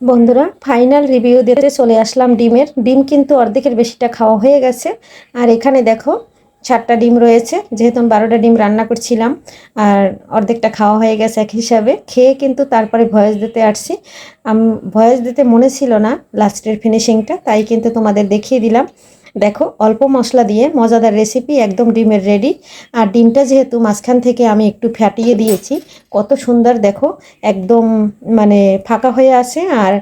বন্ধুরা final review দিতে চলে আসলাম ডিমের। ডিম কিন্তু অর্ধেকের বেশিটা খাওয়া হয়ে গেছে। আর এখানে দেখো, চারটা ডিম রয়েছে। যেহেতু আমি বারোটা ডিম রান্না করছিলাম, আর অর্ধেকটা খাওয়া হয়ে গেছে এক হিসাবে। খেয়ে কিন্তু তারপরে ভয়েস দিতে আসছি। ভয়েস দিতে মনে ছিল না লাস্টের ফিনিশিংটা তাই কিন্তু তোমাদের দেখিয়ে দিলাম। দেখো, অল্প মশলা দিয়ে মজাদার রেসিপি একদম ডিমের রেডি আর ডিমটা যেহেতু মাঝখান থেকে আমি একটু ফ্যাটিয়ে দিয়েছি, কত সুন্দর দেখো, একদম মানে ফাঁকা হয়ে আছে। আর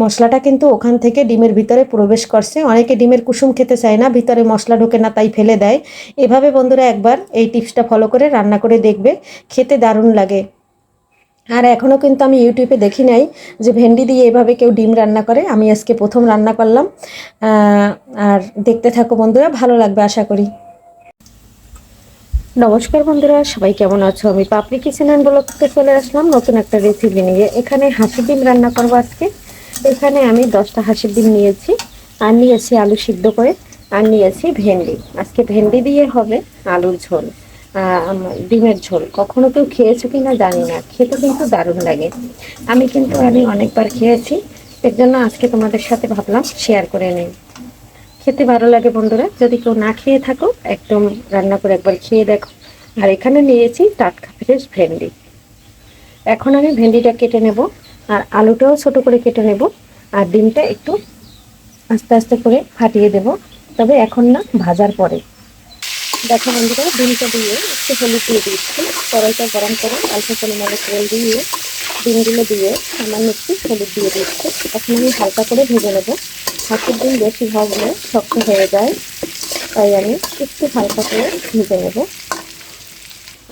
মশলাটা কিন্তু ওখান থেকে ডিমের ভিতরে প্রবেশ করছে। অনেকে ডিমের কুসুম খেতে চায় না, ভিতরে মশলা ঢোকে না, তাই ফেলে দেয়। এভাবে বন্ধুরা একবার এই টিপসটা ফলো করে রান্না করে দেখবে, খেতে দারুণ লাগে। আর এখনও কিন্তু আমি ইউটিউবে দেখি নাই যে ভেন্ডি দিয়ে এভাবে কেউ ডিম রান্না করে। আমি আজকে প্রথম রান্না করলাম। আর দেখতে থাকো বন্ধুরা, ভালো লাগবে আশা করি। নমস্কার বন্ধুরা, সবাই কেমন আছো? আমি পাপড়ি কিচেন অ্যান্ড ব্লগতে চলে আসলাম নতুন একটা রেসিপি নিয়ে। এখানে হাসির ডিম রান্না করব আজকে। এখানে আমি দশটা হাসির ডিম নিয়েছি, আর নিয়েছি আলু সিদ্ধ করে, আর নিয়েছি ভেন্ডি। আজকে ভেন্ডি দিয়ে হবে আলুর ঝোল। ডিমের ঝোল। কখনো কেউ খেয়েছো কি না জানি না। খেতে কিন্তু দারুণ লাগে। আমি কিন্তু আমি অনেকবার খেয়েছি। এর জন্য আজকে তোমাদের সাথে ভাবলাম শেয়ার করে নেই। খেতে ভালো লাগে বন্ধুরা। যদি কেউ না খেয়ে থাকো, একদম রান্না করে একবার খেয়ে দেখো। আর এখানে নিয়েছি টাটকা ফ্রেশ ভেন্ডি। এখন আমি ভেন্ডিটা কেটে নেব। আর আলুটাও ছোট করে কেটে নেব। আর ডিমটা একটু আস্তে আস্তে করে ফাটিয়ে দেব। তবে এখন না, ভাজার পরে। দেখো বন্ধুরা ডিমটা দিয়ে একটু হলুদ দিয়ে দিচ্ছি। কড়াইটা গরম করে অল্প পরিমাণে তেল দিয়ে, ডিমগুলো দিয়ে সামান্য একটু হলুদ দিয়ে দিচ্ছি। এখন আমি হালকা করে ভেজে নেব। হাতের ডিম বেশি ভাজলে শক্ত হয়ে যায়, তাই আমি একটু হালকা করে ভেজে নেব।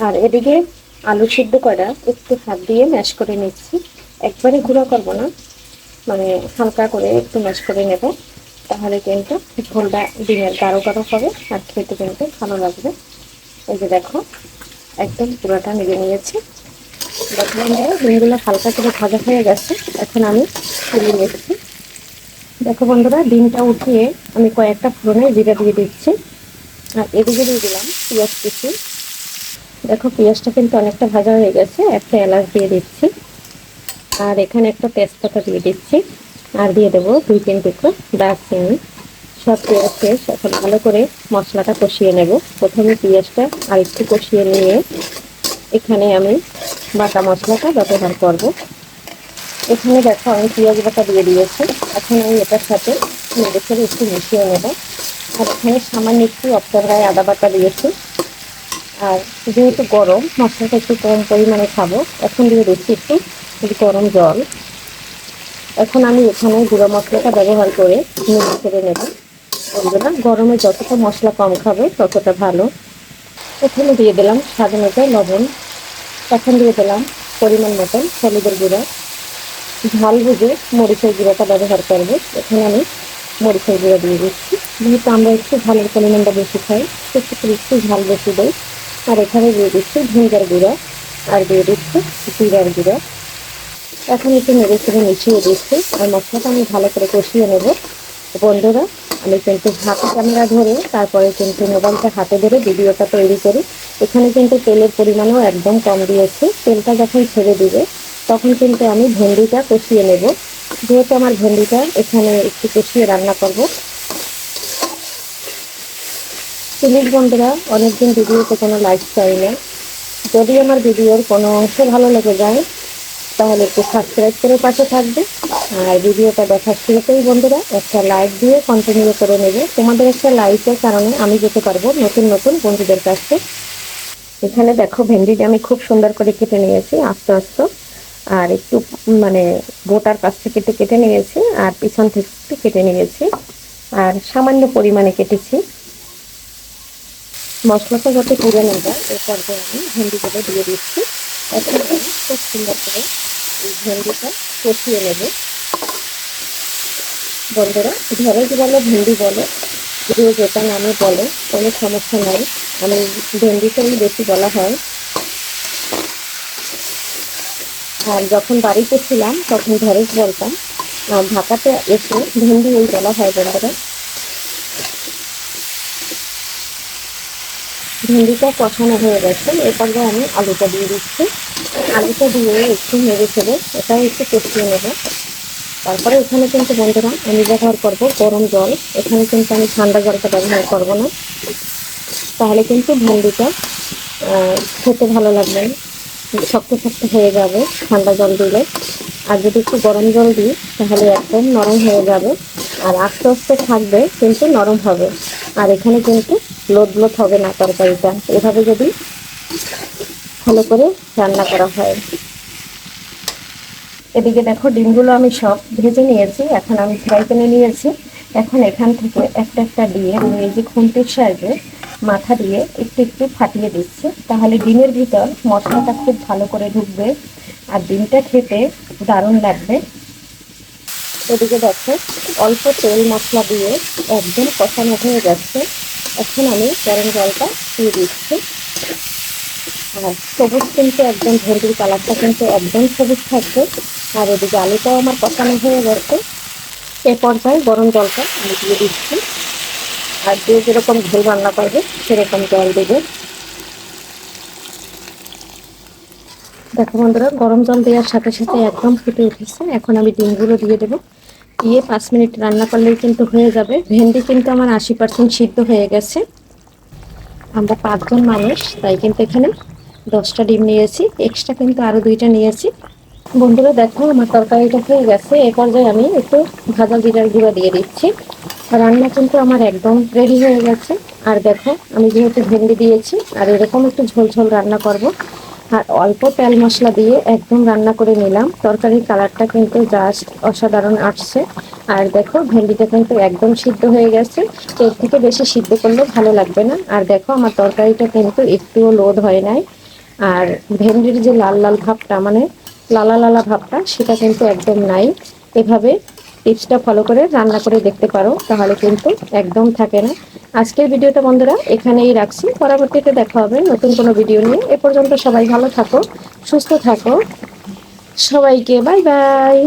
আর এদিকে আলু সিদ্ধ করা একটু হাত দিয়ে ম্যাশ করে নিচ্ছি। একবারে গুঁড়া করব না মানে হালকা করে একটু ম্যাশ করে নেব। তাহলে কিন্তু ঝোলটা ডিমের গাঢ় গাঢ় হবে আর খেতে কিন্তু ভালো লাগবে। এই যে দেখো, একদম পুরোটা নেড়ে নিয়েছি। দেখো বন্ধুরা, ডিমগুলো হালকা করে ভাজা হয়ে গেছে। এখন আমি তুলে নিচ্ছি। দেখো বন্ধুরা, ডিমটা উঠিয়ে আমি কয়েকটা ফোড়নে জিরা দিয়ে দিচ্ছি। আর এদিকে দিয়ে দিলাম পেঁয়াজ কিছু দেখো পেঁয়াজটা কিন্তু অনেকটা ভাজা হয়ে গেছে, একটা এলাচ দিয়ে দিচ্ছি। আর এখানে একটা তেজপাতা দিয়ে দিচ্ছি। আর দিয়ে দেবো দুই তিন টুকরো দারচিনি। সব পেঁয়াজ শেষ, এখন ভালো করে মশলাটা কষিয়ে নেব। প্রথমে পেঁয়াজটা আর একটু কষিয়ে নিয়ে এখানে আমি বাটা মশলাটা ব্যবহার করব। এখানে দেখো আমি পেঁয়াজ বাটা দিয়ে দিয়েছি। এখন আমি এটার সাথে নেড়ে ছেড়ে একটু মিশিয়ে নেব। আর এখানে সামান্য একটু গায়ে আদা বাটা দিয়েছি। আর যেহেতু গরম, মশলাটা একটু কম পরিমাণে খাব, এখন দিয়ে দিচ্ছি একটু গরম জল। এখন আমি এখানে গুঁড়ো মশলাটা ব্যবহার করে নেড়ে ছেড়ে নেব। বন্ধুরা গরমে যতটা মশলা কম খাবে, ততটা ভালো। এখানে দিয়ে দিলাম স্বাদ অনুযায়ী লবণ। এখন দিয়ে দিলাম পরিমাণ মতন হলুদের গুঁড়া। ঝাল বুঝে মরিচের গুঁড়োটা ব্যবহার করব। এখানে আমি মরিচের গুঁড়ো দিয়ে দিচ্ছি। যেহেতু আমরা একটু ঝালের পরিমাণটা বেশি খাই, সেক্ষেত্রে একটু ঝাল বেশি দেয় আর এখানে দিয়ে দিচ্ছি ভিঙ্গার গুঁড়া। আর দিয়ে দিচ্ছি জিরার গুঁড়া। এখন একটু নেড়ে চেড়ে মিশিয়ে দিচ্ছি। আর মশলাটা আমি ভালো করে কষিয়ে নেব। বন্ধুরা, আমি কিন্তু হাতে ক্যামেরা ধরে তারপরে কিন্তু মোবাইলটা হাতে ধরে ভিডিওটা তৈরি করি। এখানে কিন্তু তেলের পরিমাণও একদম কম দিয়েছি। তেলটা যখন ছেড়ে দিবে, তখন কিন্তু আমি ভেন্ডিটা কষিয়ে নেব। যেহেতু আমার ভেন্ডিটা এখানে একটু কষিয়ে রান্না করব। প্লিজ বন্ধুরা, অনেকদিন ভিডিওতে কোনো লাইক চাই না। যদি আমার ভিডিওর কোনো অংশ ভালো লেগে যায় তাহলে একটু সাবস্ক্রাইব করে পাশে থাকবে। আর ভিডিওটা দেখার শুরুতেই বন্ধুরা, একটা লাইক দিয়ে কন্টিনিউ করে নেবে। তোমাদের একটা লাইকের কারণে আমি যেতে পারব নতুন নতুন বন্ধুদের কাছে এখানে দেখো ভেন্ডিটা আমি খুব সুন্দর করে কেটে নিয়েছি, আস্তে আস্তে। আর একটু মানে গোটার কাছ থেকে একটু কেটে নিয়েছি আর পিছন থেকে একটু কেটে নিয়েছি। আর সামান্য পরিমাণে কেটেছি। মশলাটা যাতে পুড়ে না যায় এই পর্যায়ে আমি ভেন্ডিগুলো দিয়ে দিচ্ছি। এখন আমি খুব সুন্দর করে এই ভেন্ডিটা কষিয়ে নেব বন্ধুরা ঢেঁড়স বলো ভেন্ডি বলো যে যেটা নামে বলে কোনো সমস্যা নাই আমি ভেন্ডিটাই বেশি বলা হয়। আর যখন বাড়িতে ছিলাম তখন ঢেঁড়স বলতাম ঢাকাতে এসে ভেন্ডি ওই বলা হয় বন্ধুরা ভেন্ডিটা কষানো হয়ে গেছে। এরপর আমি আলুটা দিয়ে দিচ্ছি। আলুটা দিয়ে একটু নেড়ে ছেড়ে এটাও একটু কষিয়ে নেব। তারপরে এখানে কিন্তু বন্ধুরা আমি ব্যবহার করব গরম জল। এখানে কিন্তু আমি ঠান্ডা জলটা ব্যবহার করব না। তাহলে কিন্তু ভেন্ডিটা খেতে ভালো লাগবে। শক্ত শক্ত হয়ে যাবে ঠান্ডা জল দিলে। আর যদি একটু গরম জল দিই, তাহলে একদম নরম হয়ে যাবে। আর আস্তে আস্তে থাকবে কিন্তু নরম হবে। আর এখানে কিন্তু লোদ লোদ হবে না তরকারিটা। এভাবে যদি ভালো করে রান্না করা হয়। এদিকে দেখো ডিমগুলো আমি সব ভেজে নিয়েছি, এখন আমি ফ্রাই প্যানে নিয়েছি। এখন এখান থেকে একটা একটা দিয়ে আমি এই যে খুন্তির সাহায্যে মাথা দিয়ে একটু একটু ফাটিয়ে দিচ্ছি। তাহলে ডিমের ভিতর মশলাটা খুব ভালো করে ঢুকবে আর ডিমটা খেতে দারুণ লাগবে। এদিকে দেখো অল্প তেল মশলা দিয়ে একদম কষানো হয়ে যাচ্ছে। এখন আমি গরম জলটা দিয়ে দিচ্ছি। আর সবুজ কিন্তু একদম ভেন্ডির কালারটা কিন্তু একদম সবুজ থাকবে। আর এদিকে আলুটাও আমার কষানো হয়ে গেছে। এ পর্যায়ে গরম জলটা আমি দিয়ে দিচ্ছি। আর যে যেরকম ঝোল রান্না করবে, সেরকম জল দেবে। দেখো বন্ধুরা, গরম জল দেওয়ার সাথে সাথে একদম ফুটে উঠেছে। এখন আমি ডিমগুলো দিয়ে দেবো। দিয়ে পাঁচ মিনিট রান্না করলেই কিন্তু হয়ে যাবে। ভেন্ডি কিন্তু আমার আশি পার্সেন্ট সিদ্ধ হয়ে গেছে। আমরা পাঁচজন মানুষ, তাই কিন্তু এখানে দশটা ডিম নিয়েছি। এক্সট্রা কিন্তু আরও দুইটা নিয়েছি। বন্ধুরা, দেখো, আমার তরকারিটা হয়ে গেছে। এ পর্যায়ে আমি একটু ভাজা জিরার গুঁড়া দিয়ে দিচ্ছি। রান্না কিন্তু আমার একদম রেডি হয়ে গেছে। আর দেখো, আমি যেহেতু ভেন্ডি দিয়েছি, আর এরকম একটু ঝোল ঝোল রান্না করব। আর অল্প তেল মশলা দিয়ে একদম রান্না করে নিলাম। তরকারির কালারটা কিন্তু জাস্ট অসাধারণ আসছে। আর দেখো, ভেন্ডিটা কিন্তু একদম সিদ্ধ হয়ে গেছে। এর থেকে বেশি সিদ্ধ করলেও ভালো লাগবে না। আর দেখো, আমার তরকারিটা কিন্তু একটুও লোদ হয় নাই। আর ভেন্ডির যে লাল লাল ভাবটা মানে লালা লালা ভাবটা, সেটা কিন্তু একদম নাই। এভাবে টিপসটা ফলো করে রান্না করে দেখতে পারো, তাহলে কিন্তু একদম থাকে না। আজকের ভিডিওটা বন্ধুরা এখানেই রাখছি। পরবর্তীতে দেখা হবে নতুন কোনো ভিডিও নিয়ে। এ পর্যন্ত সবাই ভালো থাকো, সুস্থ থাকো। সবাইকে বাই বাই